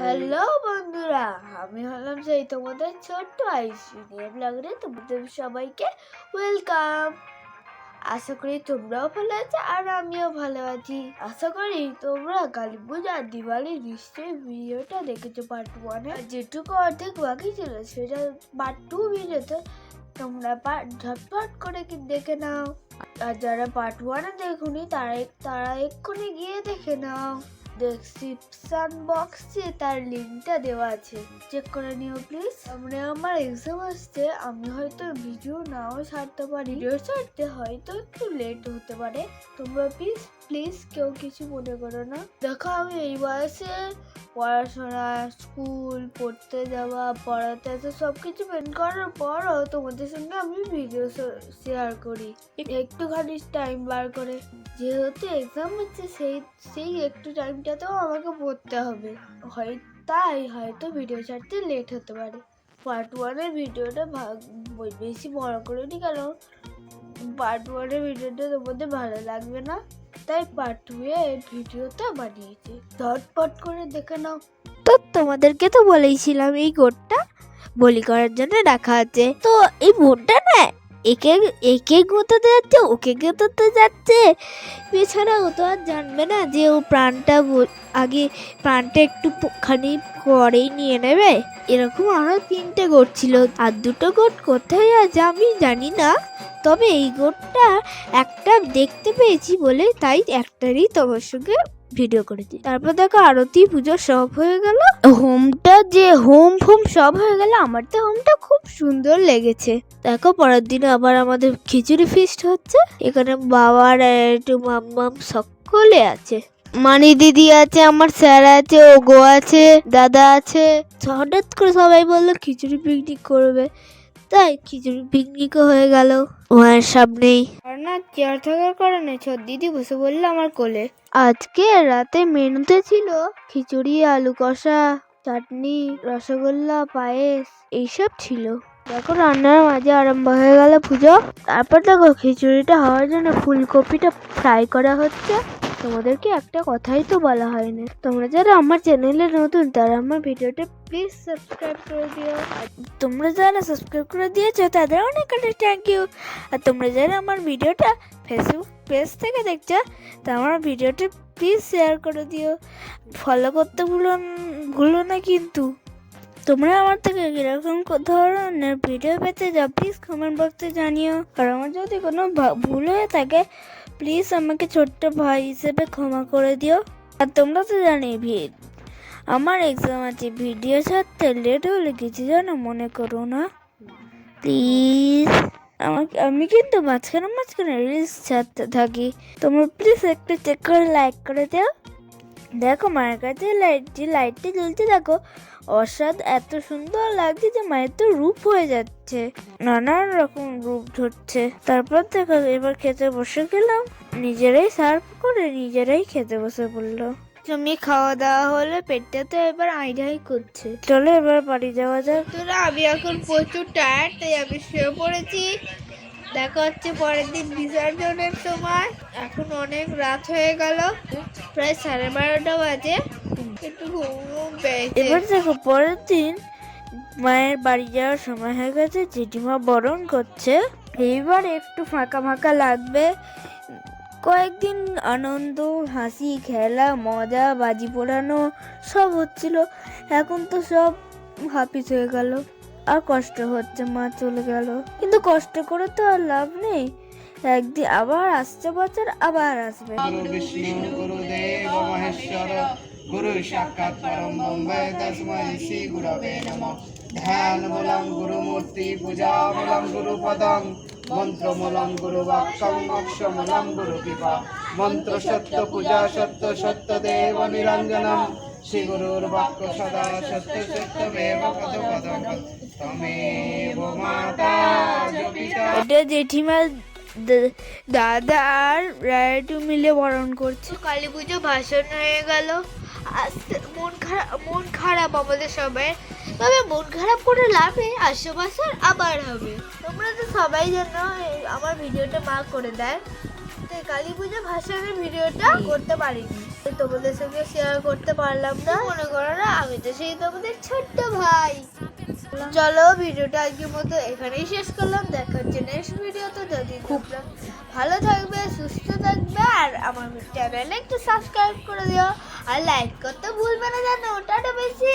Hello বন্ধুরা, আমি হলাম সেই তোমাদের ছোট্ট আইসি নিয়ে ব্লগরে তোমাদের সবাইকে ওয়েলকাম। আশা করি তোমরাও ভালো আছো আর আমিও ভালো আছি। আশা করি তোমরা কালী পূজা, দিওয়ালি নিশ্চয়ই ভিডিওটা দেখেছ পার্ট ওয়ানে যেটুকু অর্ধেক বাকি ছিল, সেটা পার্ট টু ভিডিওতে তোমরা পার্ট ঝটপট করে কি দেখে নাও। আর যারা পার্ট ওয়ানে দেখুনি, তারা তারা এক্ষুনি গিয়ে দেখে নাও। ডেসক্রিপশন বক্সে তার লিঙ্কটা দেওয়া আছে। চেক করে নিও প্লিজ আমরা আমার এক্সাম আসছে, আমি হয়তো ভিডিও নাও ছাড়তে পারি। ভিডিও ছাড়তে হয়তো একটু লেট হতে পারে। তোমরা প্লিজ প্লিজ কেউ কিছু মনে করো না। দেখো আমি এই বয়সে পড়াশোনা স্কুল পড়তে যাওয়া পড়াতে আসা সব কিছু মেন করার পরও তোমাদের সঙ্গে আমি ভিডিও শেয়ার করি। একটুখানি টাইম বার করে। যেহেতু এক্সাম হচ্ছে সেই সেই একটু টাইমটাতেও আমাকে পড়তে হবে। হয় তাই হয়তো ভিডিও ছাড়তে লেট হতে পারে। পার্ট ওয়ানের ভিডিওটা ভাগ- বেশি বড় করে নি কেন পার্ট ওয়ানের ভিডিওটা তোমাদের ভালো লাগবে না। তাই পার্ট টু এ ভিডিওটা বানিয়েছি। ঝটপট করে দেখে নাও। তো তোমাদেরকে তো বলেইছিলাম এই গোটটা বলি করার জন্য রাখা আছে। তো এই বোনটা না একে একে গোতাতে যাচ্ছে, ওকে গোতাতে যাচ্ছে। এছাড়া ও তো আর জানবে না যে ও প্রাণটা আগে প্রাণটা একটু খানি পরেই নিয়ে নেবে। এরকম আরও তিনটে গোট ছিল। আর দুটো গোট কোথায় আছে আমি জানি না। তবে এই গোটটা একটা দেখতে পেয়েছি বলে তাই একটারই তোমার সঙ্গে ভিডিও করেছি। তারপর দেখো আরতি পুজো সব হয়ে গেল। হোমটা যে হোম ফোম সব হয়ে গেল, আমার তো হোমটা খুব সুন্দর লেগেছে। দেখো পরের দিন আবার আমাদের খিচুড়ি ফিস্ট হচ্ছে। এখানে বাবার একটু মাম্মাম সকলে আছে। মানি দিদি আছে, আমার স্যার আছে, ওগো আছে, দাদা আছে। হঠাৎ করে সবাই বলল খিচুড়ি পিকনিক করবে। তাই খিচুড়ি পিকনিকও হয়ে গেল। মায়ের সামনেই না চেয়ার থাকার কারণে ছোট দিদি বসে বলল আমার কোলে। আজকে রাতে মেনুতে ছিল খিচুড়ি আলু কষা চাটনি রসগোল্লা পায়েস এইসব ছিল। দেখো রান্নার মাঝে আরম্ভ হয়ে গেল পুজো। তারপর দেখো খিচুড়িটা হওয়ার জন্য ফুলকপিটা ফ্রাই করা হচ্ছে। তোমাদেরকে একটা কথাই তো বলা হয়নি। তোমরা যারা আমার চ্যানেলে নতুন, তারা আমার ভিডিওটা প্লিজ সাবস্ক্রাইব করে দিও। আর তোমরা যারা সাবস্ক্রাইব করে দিয়েছ, তাদের অনেক অনেক থ্যাংক ইউ আর তোমরা যারা আমার ভিডিওটা ফেসবুক পেজ থেকে দেখছ, তা আমার ভিডিওটা প্লিজ শেয়ার করে দিও। ফলো করতে ভুলো ভুলো না কিন্তু। তোমরা আমার থেকে এরকম ধরনের ভিডিও পেতে যাও প্লিজ কমেন্ট বক্সে জানিও। আর আমার যদি কোনো ভুল হয়ে থাকে প্লিজ আমাকে ছোট্ট ভাই হিসেবে ক্ষমা করে দিও। আর তোমরা তো জানি ভিড়। আমার এক্সাম আছে ভিডিও ছাড়তে লেট হলে কিছু যেন মনে করো না। প্লিজ আমাকে আমি কিন্তু মাঝখানে মাঝখানে রিলস ছাড়তে থাকি। তোমরা প্লিজ একটু চেক করে লাইক করে দিও। দেখো মায়ের কাছে লাইট লাইটটি জ্বলছে, দেখো অসাদ এত সুন্দর লাগছে যে মায়ের তো রূপ হয়ে যাচ্ছে। নানান রকম রূপ ধরছে। তারপর দেখো, এবার খেতে বসে গেলাম। নিজেরাই সার্ভ করে নিজেরাই খেতে বসে পড়ল। তুমি খাওয়া দাওয়া হলে পেটটা তো এবার আইডাই করছে। চলো এবার বাড়ি যাওয়া যাক। তোরা, আমি এখন প্রচুর টায়ার্ড তাই আমি শুয়ে পড়েছি। দেখা হচ্ছে পরের দিন বিসর্জনের সময়। এখন অনেক রাত হয়ে গেল। প্রায় সাড়ে বারোটা বাজে। একটু ঘুম পেয়েছে। এবার দেখো, পরের দিন মায়ের বাড়ি যাওয়ার সময় হয়ে গেছে। জেঠিমা বরণ করছে। এইবার একটু ফাঁকা ফাঁকা লাগবে। কয়েকদিন আনন্দ, হাসি, খেলা, মজা, বাজি পোড়ানো সব হচ্ছিল। এখন তো সব হাপিস হয়ে গেল। আর কষ্ট হচ্ছে, মা চলে গেল। কিন্তু কষ্ট করে তো আর লাভ নেই। একদিন আবার আসছে বছর, আবার আসবে। গুরুদেব, মহেশ্বর, গুরু সাক্ষাৎ পরম ব্রহ্ম তস্मै শ্রী গুরবে নমঃ। ধ্যান মূলম গুরুমূর্তি পূজা মূলম গুরুপদং মন্ত্র মূলম গুরু বাক্যং মোক্ষ মূলম গুরু কৃপা মন্ত্র সত্য পূজা সত্য সত্য দেব নিরঞ্জনম। শ্রী গুরুর বাক্য সদা সত্য সত্য মেব পদম তমেব মাতা জপিতা। এটা জেঠিমা দ- দাদা আর রায়টু মিলে বরণ করছে। কালী পুজো ভাষণ হয়ে গেল। আস্তে মন খারাপ মন খারাপ আমাদের সবাই। তবে মন খারাপ করে লাভ নেই আসছে বছর আবার হবে। তোমরা তো সবাই যেন আমার ভিডিওটা মার্ক করে দেয়। তো কালী পুজো ভাষণের ভিডিওটা করতে পারিনি। তোমাদের সঙ্গে শেয়ার করতে পারলাম না। মনে করো না আমি বলতে সেই তোমাদের ছোট্ট ভাই। চলো ভিডিওটা আজকের মতো এখানেই শেষ করলাম। দেখা হচ্ছে নেক্সট ভিডিওতে। যদি তোমরা ভালো থাকবে সুস্থ থাকবে আর আমার চ্যানেলে একটু সাবস্ক্রাইব করে দিও। আর লাইক করতে ভুলবে না জানো। টাটা বেশি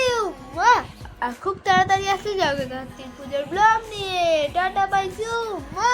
আর খুব তাড়াতাড়ি আসছে জগদ্ধাত্রী পুজোর ব্লগ নিয়ে। টাটা পাইছু মা